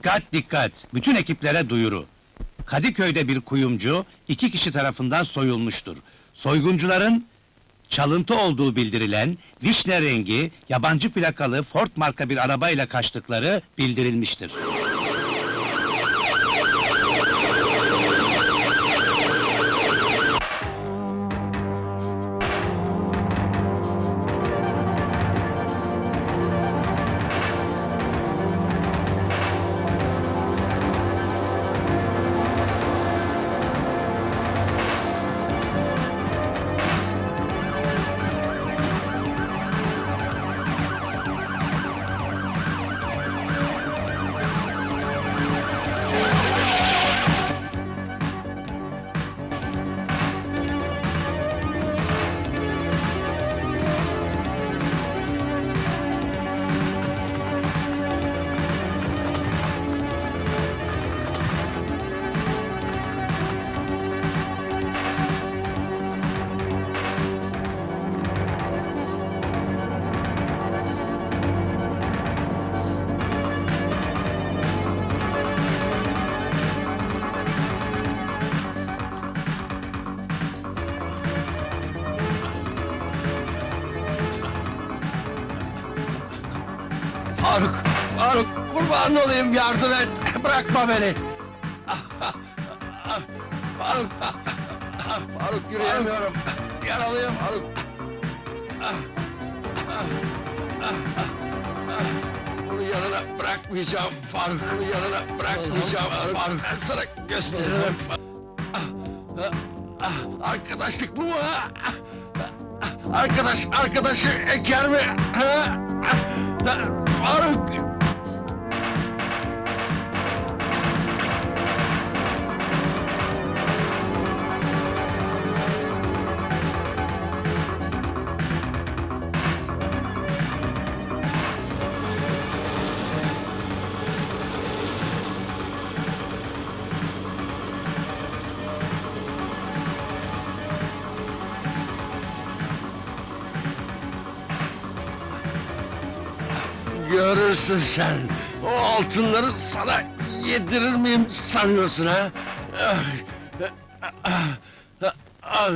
Dikkat dikkat! Bütün ekiplere duyuru. Kadıköy'de bir kuyumcu, iki kişi tarafından soyulmuştur. Soyguncuların çalıntı olduğu bildirilen, vişne rengi, yabancı plakalı Ford marka bir arabayla kaçtıkları bildirilmiştir. Faruk, Faruk kurban olayım yardım et. Bırakma beni. Faruk, Faruk yürüyemiyorum. Yaralıyım Faruk. Bunu yanına bırakmayacağım Faruk. Bunu yanına bırakmayacağım Faruk. Ben sana gösteririm. Arkadaşlık bu mu? Arkadaş, arkadaşı eker mi? Faruk! Görürsün sen. O altınları sana yedirir miyim sanıyorsun ha? Ah, ah, ah, ah.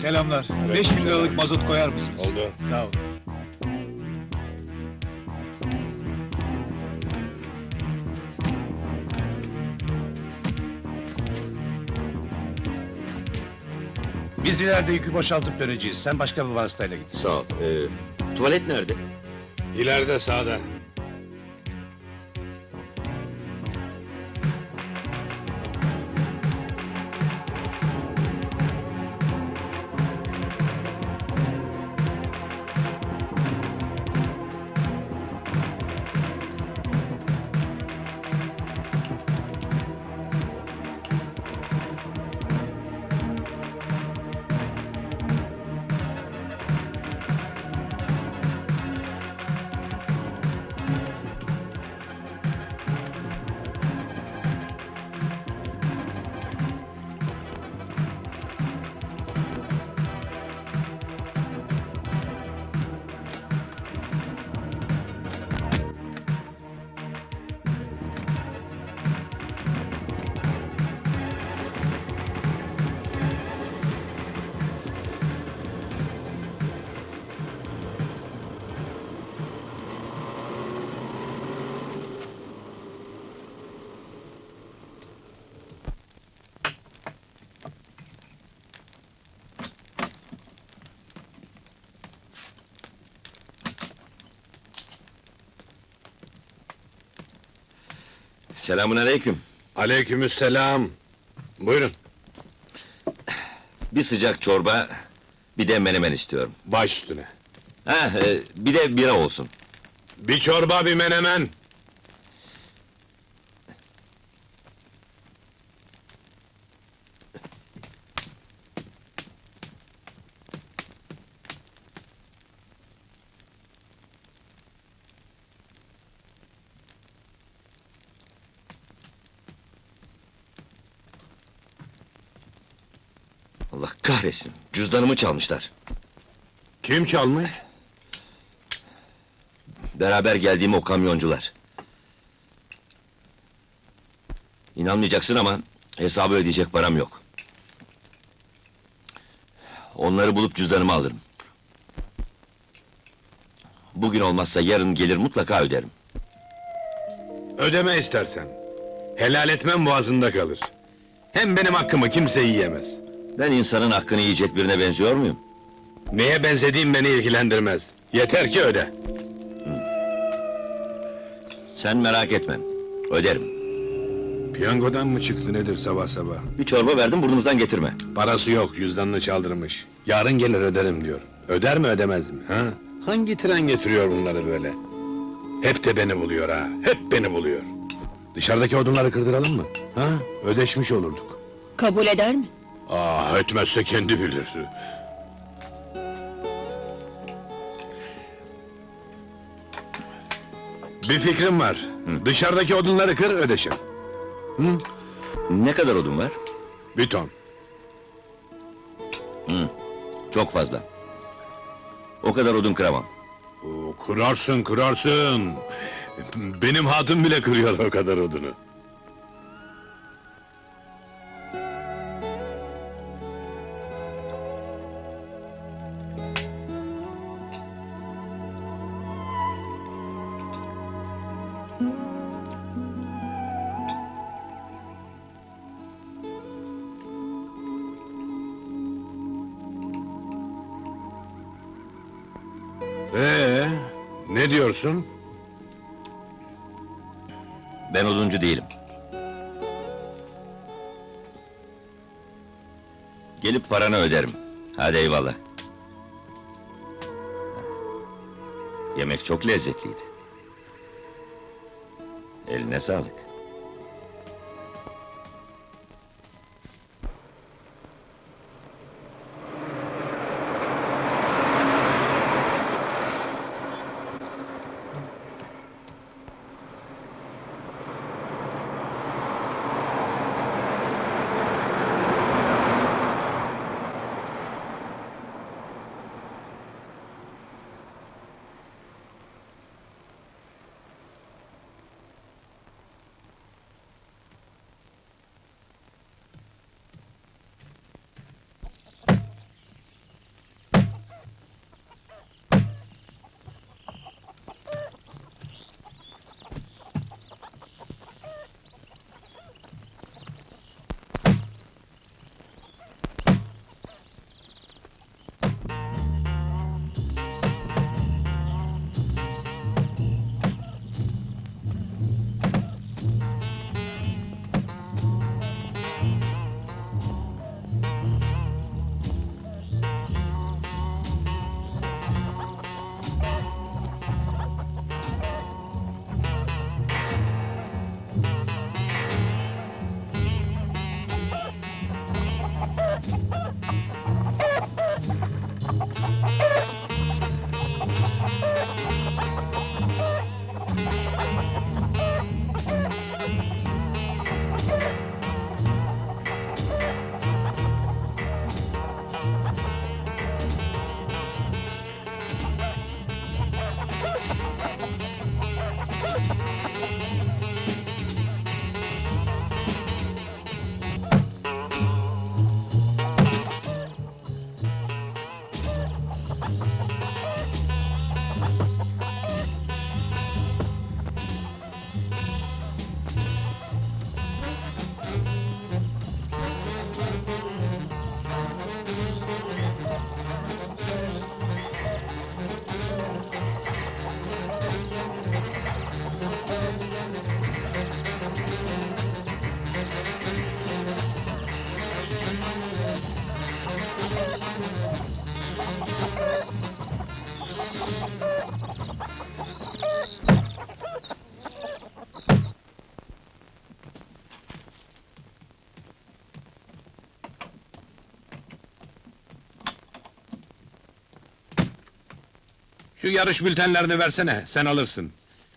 Selamlar. 5 bin liralık mazot koyar mısınız? Oldu. Sağ ol. Biz ileride yükü boşaltıp döneceğiz. Sen başka bir vasıtayla git. Sağ ol. Ee, tuvalet nerede? İleride sağda. Selamun aleyküm. Aleykümselam. Buyurun. Bir sıcak çorba, bir de menemen istiyorum. Baş üstüne. Ha, e, bir de bira olsun. Bir çorba bir menemen. Kahretsin, cüzdanımı çalmışlar. Kim çalmış? Beraber geldiğim o kamyoncular. İnanmayacaksın ama hesabı ödeyecek param yok. Onları bulup cüzdanımı alırım. Bugün olmazsa yarın gelir mutlaka öderim. Ödeme istersen. Helal etmem boğazında kalır. Hem benim hakkımı kimse yiyemez. Ben insanın hakkını yiyecek birine benziyor muyum? Neye benzediğim beni ilgilendirmez. Yeter ki öde. Sen merak etme, öderim. Piyangodan mı çıktı nedir sabah sabah? Bir çorba verdim burnunuzdan getirme. Parası yok, cüzdanını çaldırmış. Yarın gelir öderim diyor. Öder mi ödemez mi? Ha? Hangi tren getiriyor bunları böyle? Hep de beni buluyor ha, hep beni buluyor. Dışarıdaki odunları kırdıralım mı? Ha? Ödeşmiş olurduk. Kabul eder mi? Aa, etmezse kendi bilir. Bir fikrim var. Dışarıdaki odunları kır, ödeşin. Ne kadar odun var? Bir ton. Çok fazla. O kadar odun kıramam. Oo, kırarsın, kırarsın. Benim hatun bile kırıyor o kadar odunu. Ne diyorsun? Ben oduncu değilim. Gelip paranı öderim. Hadi eyvallah. Yemek çok lezzetliydi. Eline sağlık. Şu yarış bültenlerini versene, sen alırsın.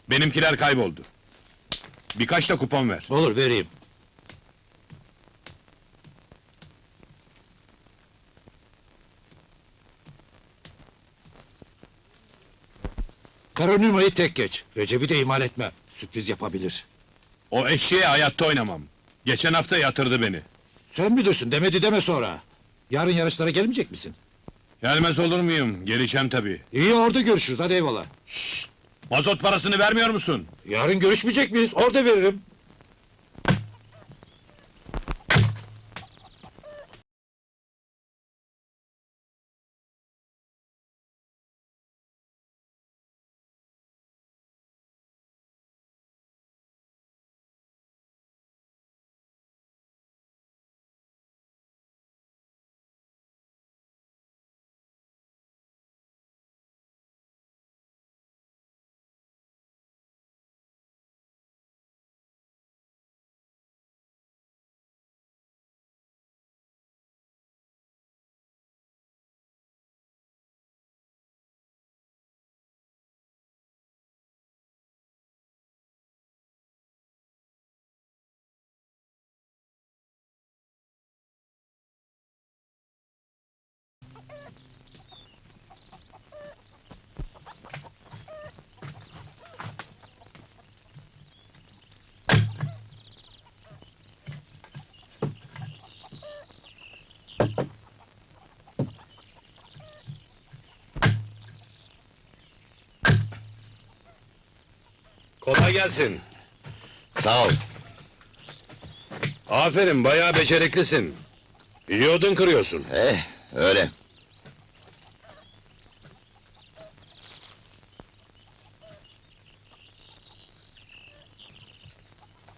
Benimkiler kayboldu. Birkaç da kupon ver. Olur, vereyim. Karonimayı tek geç. Recep'i de ihmal etme. Sürpriz yapabilir. O eşeğe hayatta oynamam. Geçen hafta yatırdı beni. Sen mi bilirsin, demedi deme sonra. Yarın yarışlara gelmeyecek misin? Gelmez olur muyum? Geleceğim tabii. İyi orada görüşürüz hadi eyvallah. Mazot parasını vermiyor musun? Yarın görüşmeyecek miyiz? Orada veririm. Kolay gelsin. Sağ ol. Aferin, bayağı beceriklisin. İyi odun kırıyorsun. Eh, öyle.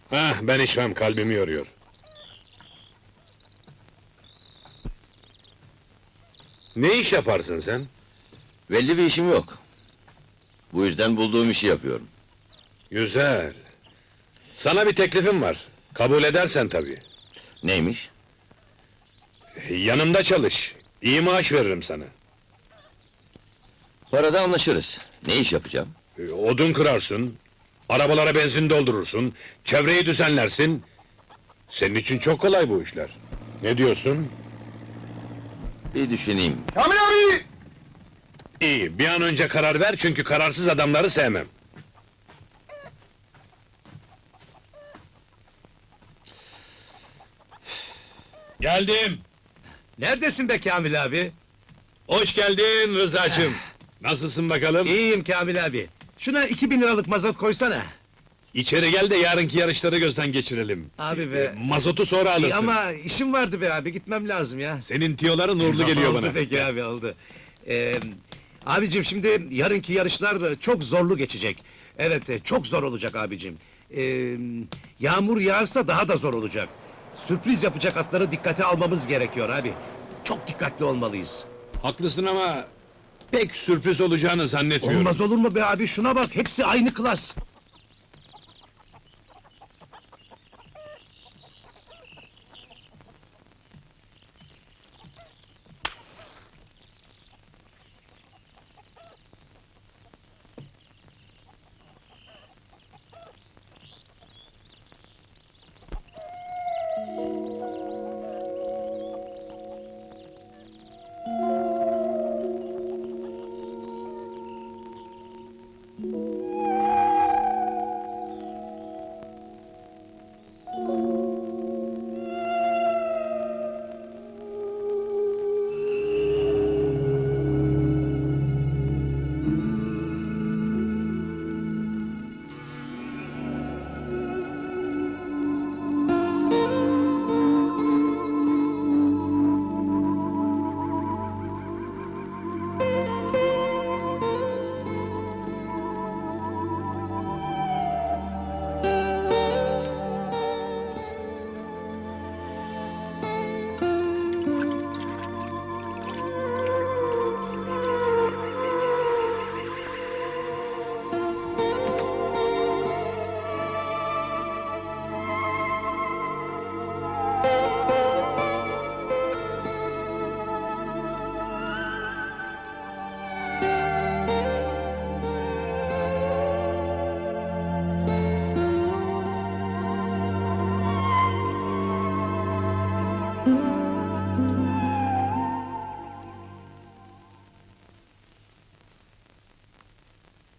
Heh, ben içmem, kalbimi yoruyor. Ne iş yaparsın sen? Belli bir işim yok. Bu yüzden bulduğum işi yapıyorum. Güzel. Sana bir teklifim var. Kabul edersen tabii. Neymiş? Yanımda çalış. İyi maaş veririm sana. Parada anlaşırız. Ne iş yapacağım? Ee, Odun kırarsın, arabalara benzin doldurursun, çevreyi düzenlersin. Senin için çok kolay bu işler. Ne diyorsun? Bir düşüneyim. Kamil abi! İyi, bir an önce karar ver çünkü kararsız adamları sevmem. Geldim. Neredesin be Kamil abi? Hoş geldin Rıza'cığım. Nasılsın bakalım? İyiyim Kamil abi. Şuna 2000 liralık mazot koysana. İçeri gel de yarınki yarışları gözden geçirelim. Abi be. Mazotu sonra alırsın. İyi ama işim vardı be abi, gitmem lazım ya. Senin tiyoların uğurlu geliyor oldu bana. peki abi, oldu. Ee, abicim şimdi yarınki yarışlar çok zorlu geçecek. Evet, e, çok zor olacak abicim. Ee, yağmur yağarsa daha da zor olacak. Sürpriz yapacak atları dikkate almamız gerekiyor abi. Çok dikkatli olmalıyız. Haklısın ama pek sürpriz olacağını zannetmiyorum. Olmaz olur mu be abi, şuna bak, hepsi aynı klas.